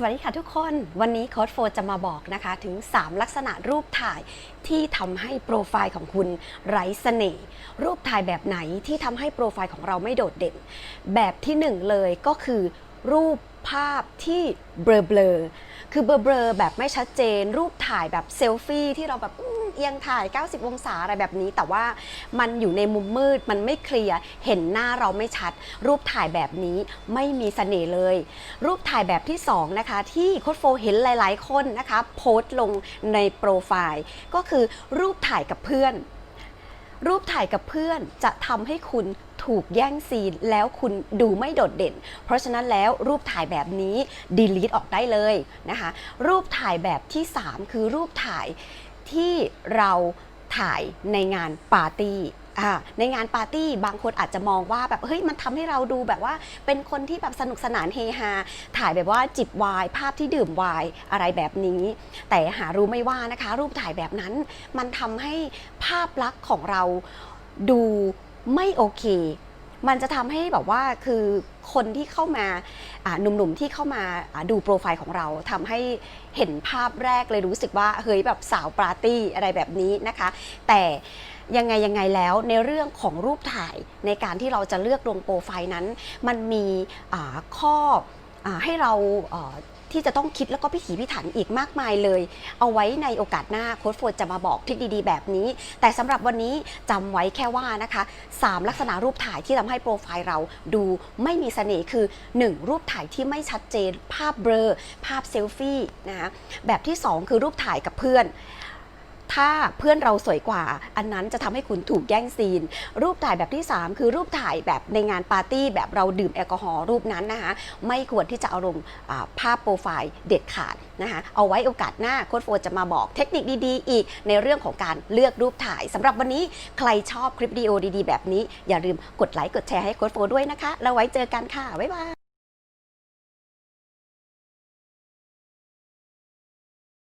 สวัสดีค่ะทุกคนวันนี้โค้ดโฟร์จะมาบอกนะคะถึง 3 ลักษณะรูปถ่ายที่ทำให้โปรไฟล์ของคุณไร้เสน่ห์รูปถ่ายแบบไหนที่ทำให้โปรไฟล์ของเราไม่โดดเด่น แบบที่หนึ่งเลยก็คือ รูปภาพที่เบลอเบลอๆคือเบลอเบลอๆแบบไม่ชัดเจน รูปถ่ายแบบเซลฟี่ที่เราแบบเอียงถ่าย 90 องศาอะไรแบบนี้ แต่ว่ามันอยู่ในมุมมืด มันไม่เคลียร์ เห็นหน้าเราไม่ชัด รูปถ่ายแบบนี้ไม่มีเสน่ห์เลย รูปถ่ายแบบที่สองนะคะ ที่โค้ดโฟเห็นหลาย ๆ คนนะคะ โพสต์ลงในโปรไฟล์ ก็คือรูปถ่ายกับเพื่อน รูปถ่ายกับเพื่อนจะทำให้คุณถูกแย่งซีนแล้วคุณดูไม่โดดเด่น เพราะฉะนั้นแล้วรูปถ่ายแบบนี้ delete ออกได้เลยนะคะ รูปถ่ายแบบที่ 3 คือรูปถ่ายที่เราถ่ายในงานปาร์ตี้ อ่าในงานปาร์ตี้บางคนอาจจะมองว่าแบบเฮ้ยมันทำให้เราดูแบบว่าเป็นคนที่แบบสนุกสนานเฮฮาถ่ายแบบว่าจิบไวน์ภาพที่ดื่มไวน์อะไรแบบนี้ แต่หารู้ไม่ว่านะคะ รูปถ่ายแบบนั้น มันทำให้ภาพลักษณ์ของเราดูไม่โอเค มันจะทำให้แบบว่าคือคนที่เข้ามาหนุ่มๆที่เข้ามาดูโปรไฟล์ของเราทำให้เห็นภาพแรกเลยรู้สึกว่าเฮ้ยแบบสาวปาร์ตี้อะไรแบบนี้นะคะ แต่ยังไงยังไงแล้วในเรื่องของรูปถ่ายในการที่เราจะเลือกลงโปรไฟล์นั้น มันมีข้อ ให้เราที่จะต้องคิดแล้วก็พิถีพิถันอีกมากมายเลย เอาไว้ในโอกาสหน้าโค้ดโฟจะมาบอกทริคดีๆ แบบนี้ แต่สำหรับวันนี้จำไว้แค่ว่านะคะ 3 ลักษณะรูปถ่ายที่ทำให้โปรไฟล์เราดูไม่มีเสน่ห์คือ 1. รูปถ่ายที่ไม่ชัดเจน ภาพเบลอภาพเซลฟี่นะคะแบบที่ 2 คือรูปถ่ายกับเพื่อน ถ้าเพื่อนเราสวยกว่า อันนั้นจะทำให้คุณถูกแย่งซีน รูปถ่ายแบบที่ 3 คือรูปถ่ายแบบในงานปาร์ตี้แบบเราดื่มแอลกอฮอล์รูปนั้นนะคะไม่ควรที่จะเอาลงภาพโปรไฟล์เด็ดขาดนะคะเอาไว้โอกาสหน้าโค้ดโฟจะมาบอกเทคนิคดีๆ อีกในเรื่องของการเลือกรูปถ่ายสำหรับวันนี้ใครชอบคลิปวิดีโอดีๆ แบบนี้ อย่าลืมกดไลค์กดแชร์ให้โค้ดโฟด้วยนะคะ แล้วไว้เจอกันค่ะ บ๊ายบาย